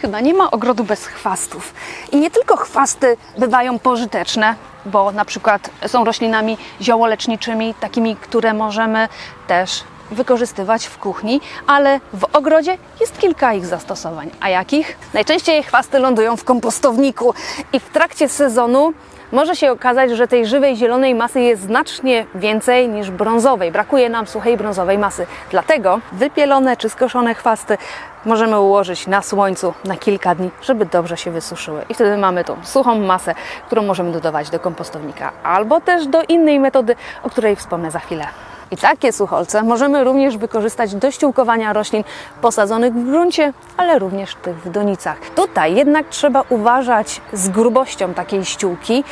Chyba nie ma ogrodu bez chwastów. I nie tylko chwasty bywają pożyteczne, bo na przykład są roślinami ziołoleczniczymi, takimi, które możemy też wykorzystywać w kuchni, ale w ogrodzie jest kilka ich zastosowań. A jakich? Najczęściej chwasty lądują w kompostowniku i w trakcie sezonu może się okazać, że tej żywej zielonej masy jest znacznie więcej niż brązowej. Brakuje nam suchej brązowej masy. Dlatego wypielone czy skoszone chwasty możemy ułożyć na słońcu na kilka dni, żeby dobrze się wysuszyły. I wtedy mamy tą suchą masę, którą możemy dodawać do kompostownika albo też do innej metody, o której wspomnę za chwilę. I takie sucholce możemy również wykorzystać do ściółkowania roślin posadzonych w gruncie, ale również tych w donicach. Tutaj jednak trzeba uważać z grubością takiej ściółki.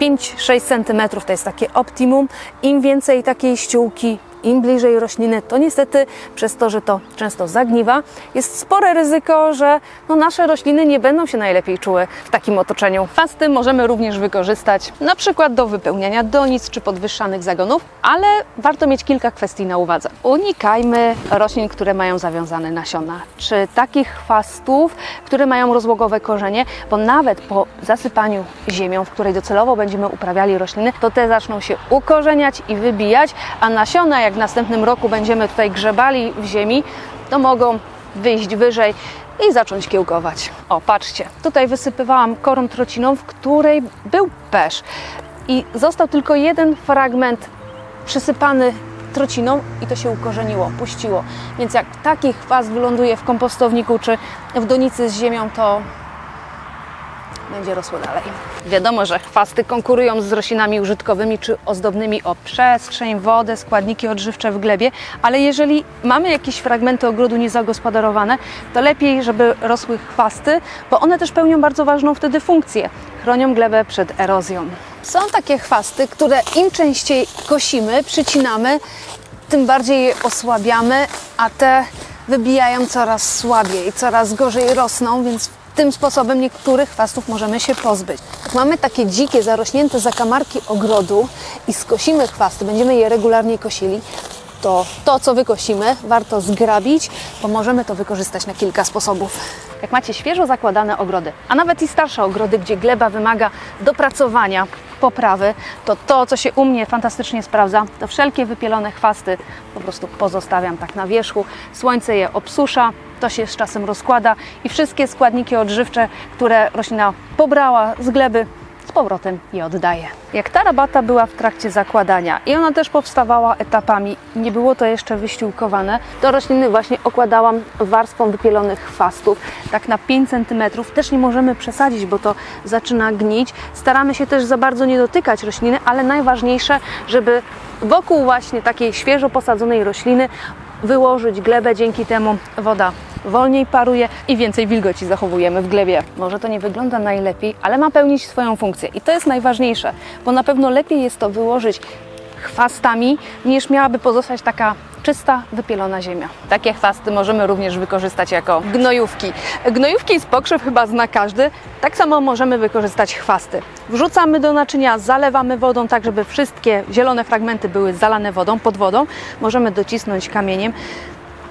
5-6 cm to jest takie optimum. Im więcej takiej ściółki, im bliżej rośliny, to niestety przez to, że to często zagniwa, jest spore ryzyko, że no, nasze rośliny nie będą się najlepiej czuły w takim otoczeniu. Pasty możemy również wykorzystać na przykład do wypełniania donic czy podwyższanych zagonów, ale warto mieć kilka kwestii na uwadze. Unikajmy roślin, które mają zawiązane nasiona, czy takich chwastów, które mają rozłogowe korzenie, bo nawet po zasypaniu ziemią, w której docelowo będziemy uprawiali rośliny, to te zaczną się ukorzeniać i wybijać, a nasiona, jak w następnym roku będziemy tutaj grzebali w ziemi, to mogą wyjść wyżej i zacząć kiełkować. O, patrzcie, tutaj wysypywałam korą trociną, w której był pesz i został tylko jeden fragment przysypany trociną i to się ukorzeniło, puściło. Więc jak taki chwast wyląduje w kompostowniku czy w donicy z ziemią, to będzie rosło dalej. Wiadomo, że chwasty konkurują z roślinami użytkowymi czy ozdobnymi o przestrzeń, wodę, składniki odżywcze w glebie, ale jeżeli mamy jakieś fragmenty ogrodu niezagospodarowane, to lepiej, żeby rosły chwasty, bo one też pełnią bardzo ważną wtedy funkcję. Chronią glebę przed erozją. Są takie chwasty, które im częściej kosimy, przycinamy, tym bardziej je osłabiamy, a te wybijają coraz słabiej, coraz gorzej rosną, więc tym sposobem niektórych chwastów możemy się pozbyć. Jak mamy takie dzikie, zarośnięte zakamarki ogrodu i skosimy chwasty, będziemy je regularnie kosili, to to, co wykosimy, warto zgrabić, bo możemy to wykorzystać na kilka sposobów. Jak macie świeżo zakładane ogrody, a nawet i starsze ogrody, gdzie gleba wymaga dopracowania, poprawy, to to, co się u mnie fantastycznie sprawdza, to wszelkie wypielone chwasty po prostu pozostawiam tak na wierzchu. Słońce je obsusza, to się z czasem rozkłada i wszystkie składniki odżywcze, które roślina pobrała z gleby, powrotem je oddaje. Jak ta rabata była w trakcie zakładania i ona też powstawała etapami, nie było to jeszcze wyściółkowane, to rośliny właśnie okładałam warstwą wypielonych chwastów, tak na 5 cm. Też nie możemy przesadzić, bo to zaczyna gnić. Staramy się też za bardzo nie dotykać rośliny, ale najważniejsze, żeby wokół właśnie takiej świeżo posadzonej rośliny wyłożyć glebę, dzięki temu woda wolniej paruje i więcej wilgoci zachowujemy w glebie. Może to nie wygląda najlepiej, ale ma pełnić swoją funkcję i to jest najważniejsze, bo na pewno lepiej jest to wyłożyć chwastami, niż miałaby pozostać taka czysta, wypielona ziemia. Takie chwasty możemy również wykorzystać jako gnojówki. Gnojówki z pokrzyw chyba zna każdy. Tak samo możemy wykorzystać chwasty. Wrzucamy do naczynia, zalewamy wodą, tak żeby wszystkie zielone fragmenty były zalane wodą, pod wodą. Możemy docisnąć kamieniem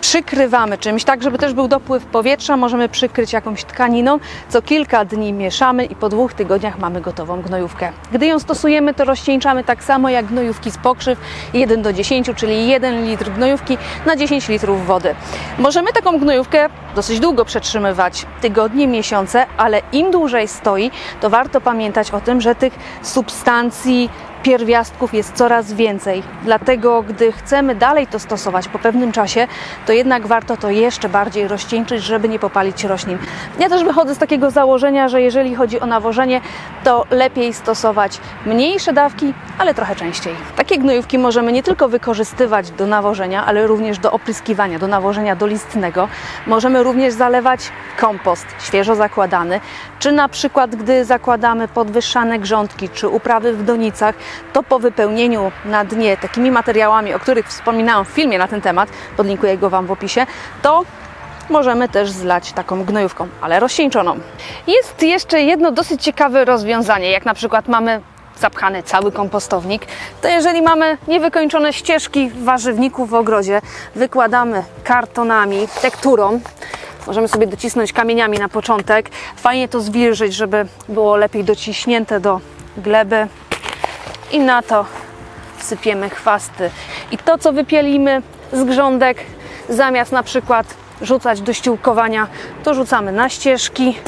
przykrywamy czymś, tak żeby też był dopływ powietrza, możemy przykryć jakąś tkaniną. Co kilka dni mieszamy i po dwóch tygodniach mamy gotową gnojówkę. Gdy ją stosujemy, to rozcieńczamy tak samo jak gnojówki z pokrzyw 1 do 10, czyli 1 litr gnojówki na 10 litrów wody. Możemy taką gnojówkę dosyć długo przetrzymywać, tygodnie, miesiące, ale im dłużej stoi, to warto pamiętać o tym, że tych substancji, pierwiastków jest coraz więcej. Dlatego, gdy chcemy dalej to stosować po pewnym czasie, to jednak warto to jeszcze bardziej rozcieńczyć, żeby nie popalić roślin. Ja też wychodzę z takiego założenia, że jeżeli chodzi o nawożenie, to lepiej stosować mniejsze dawki, ale trochę częściej. Takie gnojówki możemy nie tylko wykorzystywać do nawożenia, ale również do opryskiwania, do nawożenia dolistnego. Możemy również zalewać kompost świeżo zakładany, czy na przykład gdy zakładamy podwyższane grządki, czy uprawy w donicach, to po wypełnieniu na dnie takimi materiałami, o których wspominałam w filmie na ten temat, podlinkuję go Wam w opisie, to możemy też zlać taką gnojówką, ale rozcieńczoną. Jest jeszcze jedno dosyć ciekawe rozwiązanie, jak na przykład mamy zapchany cały kompostownik, to jeżeli mamy niewykończone ścieżki warzywników w ogrodzie, wykładamy kartonami, tekturą, Możemy sobie docisnąć kamieniami na początek. Fajnie to zwilżyć, żeby było lepiej dociśnięte do gleby. I na to sypiemy chwasty. I to, co wypielimy z grządek, zamiast na przykład rzucać do ściółkowania, to rzucamy na ścieżki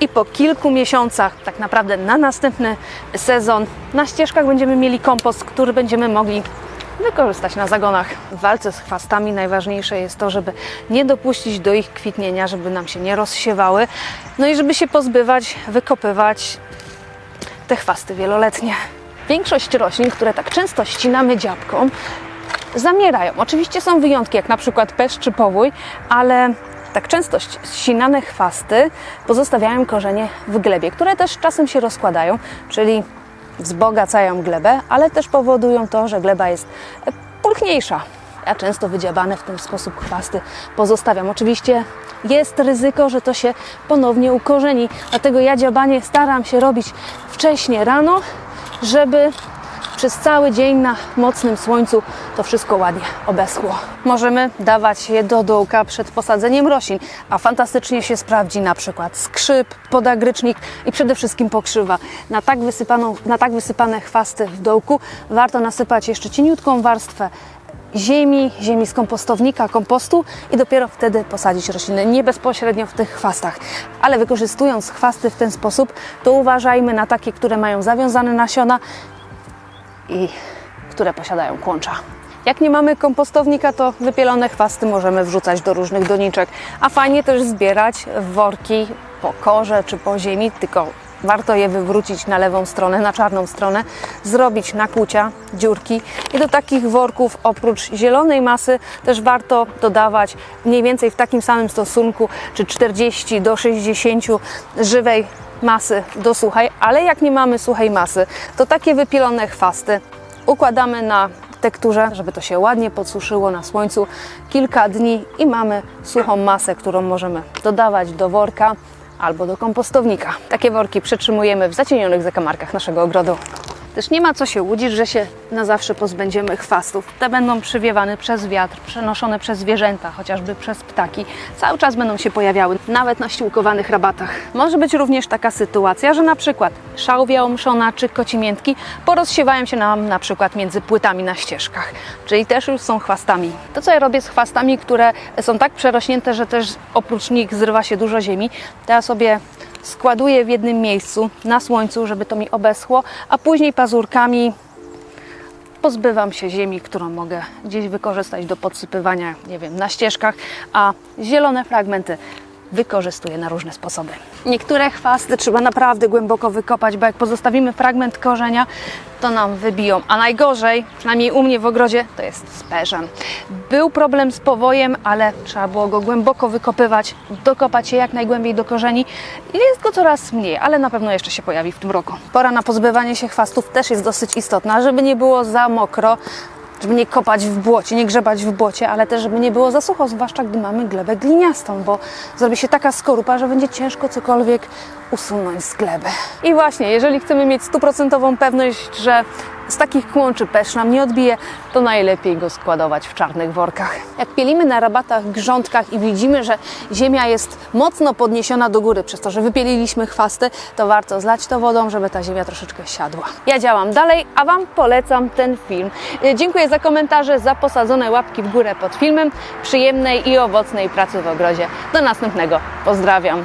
i po kilku miesiącach, tak naprawdę na następny sezon, na ścieżkach będziemy mieli kompost, który będziemy mogli wykorzystać na zagonach. W walce z chwastami najważniejsze jest to, żeby nie dopuścić do ich kwitnienia, żeby nam się nie rozsiewały, no i żeby się pozbywać, wykopywać te chwasty wieloletnie. Większość roślin, które tak często ścinamy dziabką, zamierają. Oczywiście są wyjątki, jak na przykład pesz czy powój, ale tak często ści- ścinane chwasty pozostawiają korzenie w glebie, które też czasem się rozkładają, czyli wzbogacają glebę, ale też powodują to, że gleba jest pulchniejsza. Ja często wydziabane w ten sposób chwasty pozostawiam. Oczywiście jest ryzyko, że to się ponownie ukorzeni, dlatego ja dziabanie staram się robić wcześnie rano, żeby przez cały dzień na mocnym słońcu to wszystko ładnie obeschło. Możemy dawać je do dołka przed posadzeniem roślin, a fantastycznie się sprawdzi na przykład skrzyp, podagrycznik i przede wszystkim pokrzywa. Na tak, wysypaną, na tak wysypane chwasty w dołku warto nasypać jeszcze cieniutką warstwę ziemi, ziemi z kompostownika, kompostu i dopiero wtedy posadzić rośliny, nie bezpośrednio w tych chwastach. Ale wykorzystując chwasty w ten sposób, to uważajmy na takie, które mają zawiązane nasiona i które posiadają kłącza. Jak nie mamy kompostownika, to wypielone chwasty możemy wrzucać do różnych doniczek, a fajnie też zbierać worki po korze czy po ziemi, tylko warto je wywrócić na lewą stronę, na czarną stronę, zrobić nakłucia, dziurki. I do takich worków oprócz zielonej masy też warto dodawać mniej więcej w takim samym stosunku, czy 40 do 60 żywej masy do suchej, ale jak nie mamy suchej masy, to takie wypielone chwasty układamy na tekturze, żeby to się ładnie podsuszyło na słońcu kilka dni i mamy suchą masę, którą możemy dodawać do worka albo do kompostownika. Takie worki przetrzymujemy w zacienionych zakamarkach naszego ogrodu. Też nie ma co się łudzić, że się na zawsze pozbędziemy chwastów. Te będą przywiewane przez wiatr, przenoszone przez zwierzęta, chociażby przez ptaki. Cały czas będą się pojawiały, nawet na ściółkowanych rabatach. Może być również taka sytuacja, że na przykład szałwia omszona czy kocimiętki porozsiewają się nam na przykład między płytami na ścieżkach, czyli też już są chwastami. To, co ja robię z chwastami, które są tak przerośnięte, że też oprócz nich zrywa się dużo ziemi, to ja sobie składuję w jednym miejscu na słońcu, żeby to mi obeschło, a później pazurkami pozbywam się ziemi, którą mogę gdzieś wykorzystać do podsypywania, nie wiem, na ścieżkach, a zielone fragmenty wykorzystuję na różne sposoby. Niektóre chwasty trzeba naprawdę głęboko wykopać, bo jak pozostawimy fragment korzenia, to nam wybiją. A najgorzej, przynajmniej u mnie w ogrodzie, to jest sperzan. Był problem z powojem, ale trzeba było go głęboko wykopywać, dokopać się jak najgłębiej do korzeni. Jest go coraz mniej, ale na pewno jeszcze się pojawi w tym roku. Pora na pozbywanie się chwastów też jest dosyć istotna, żeby nie było za mokro, żeby nie kopać w błocie, nie grzebać w błocie, ale też żeby nie było za sucho, zwłaszcza gdy mamy glebę gliniastą, bo zrobi się taka skorupa, że będzie ciężko cokolwiek usunąć z gleby. I właśnie, jeżeli chcemy mieć stuprocentową pewność, że z takich kłączy pesz nam nie odbije, to najlepiej go składować w czarnych workach. Jak pielimy na rabatach, grządkach i widzimy, że ziemia jest mocno podniesiona do góry przez to, że wypieliliśmy chwasty, to warto zlać to wodą, żeby ta ziemia troszeczkę siadła. Ja działam dalej, a Wam polecam ten film. E, Dziękuję za komentarze, za posadzone łapki w górę pod filmem. Przyjemnej i owocnej pracy w ogrodzie. Do następnego. Pozdrawiam.